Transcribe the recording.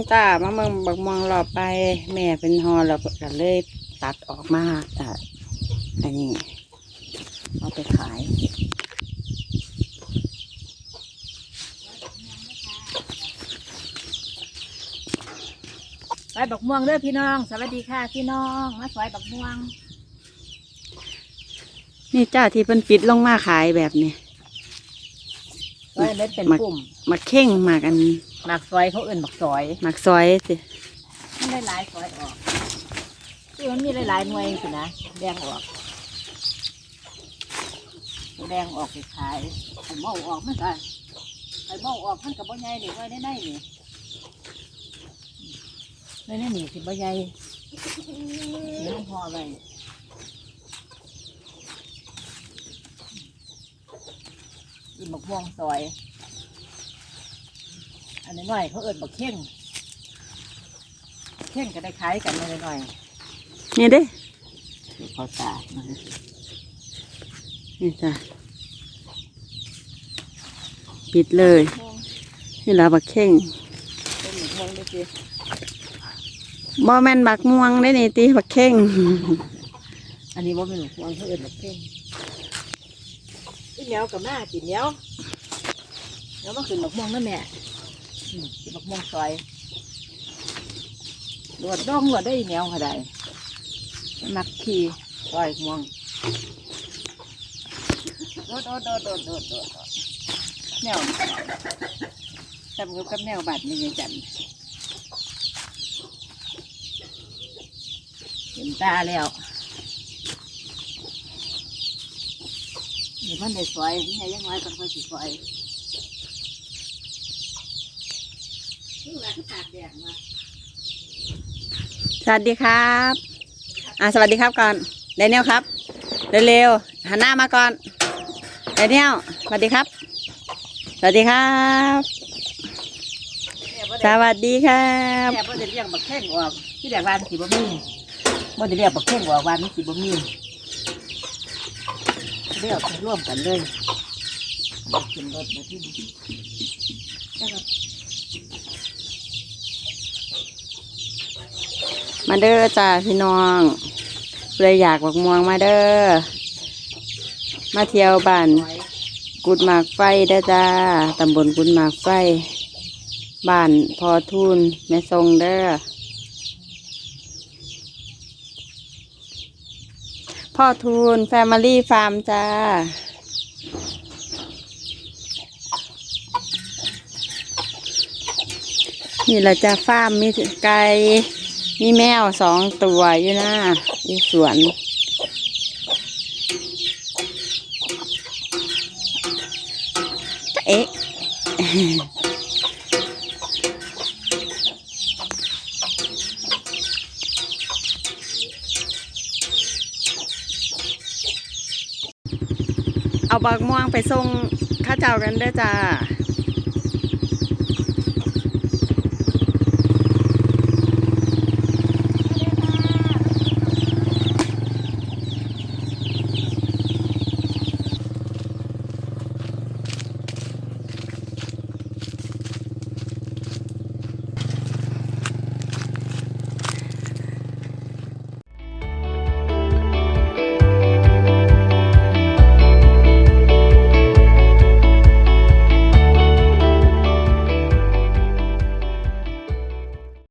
ม่วงจ้ามาเมืองบักม่วงรอบไป แม่เป็นฮอเราก็เลยตัดออกมาอะอันนี้เอาไปขายซอยบักม่วงเด้อพี่น้อง สวัสดีค่ะพี่น้องมาซอยบักม่วง นี่จ้าที่เพิ่นปิดลงมาขายแบบนี้ซอยเล็ดเป็นมักปุ่ม มาเข่งมากัน หมักซอยเขาเอื่นบักซอยมักซอยสิมันได้หลายซอยออกที่มันมีหลายๆหน่วยสินะแดงออกแดงออกไปขายผมเมาออกมันก็ไอ้เมาออกมันกับบ่ใหญ่นี่ไว้ได้ได้นี่ไม่ได้หนีสิบ่ใหญ่เลี้ยงพอไว้กินบักม่วงซอย อันนี้หน่อยเขาเอิดบักเข่งเข่งก็ได้ขายกันหน่อยหน่อยนี่เด้ๆเขาตามันนี่จ้าปิดเลยนี่ละบักเข่งเป็นหมูม่วงด้วยสิบ่แม่นบักม่วงได้นี่ตีบักเข่งอันนี้ว่าเป็นหมูม่วงเขาเอิดบักเข่งกินเหนียวกับแม่กินเหนียวเดี๋ยวมาขึ้นบักม่วงนะแม่อื มกินบักม่วงซอยหลวดดองหลวดได้เหนียวขนาดมักขี่ซอยม่วงโดดโดดโดดโดดโดดโดดแนวจำกับกับแนวบัตรนี่ยังจันเห็นตาแล้วนี่มันได้ซอยนี่ยังไงกันค่อยสิซอยนี่แหละคือตากแดดมา สวัสดีครับ อ่าสวัสดีครับก่อนเดนเนียลครับเร็วๆหันหน้ามาก่อนเดนเนียลสวัสดีครับ สวัสดีครับ สวัสดีครับแม่บ่ได้เรียกบักแข้งออกที่แดกวานสีบ่มีบ่ได้เรียกบักแข้งออกวานมันสีบ่มีเรียกร่วมกันเลยมาขึ้นรถมาที่นี่แล้วก็ มาเด้อจ้าพี่น้องเลยอยากบักม่วงมาเด้อ มาเที่ยวบ้านกุดหมากไฟเด้จ้า ตำบลกุดหมากไฟ บ้านพอทุนแม่ทรงเด้อ พ่อทูนแฟมิลี่ฟาร์มจ้านี่เราจะฟาร์มมีไก่ มีแมวสองตัวอยู่นะอยู่สวน เอ๊ะเอาบักม่วงไปส่งข้าเจ้ากันเด้จ้า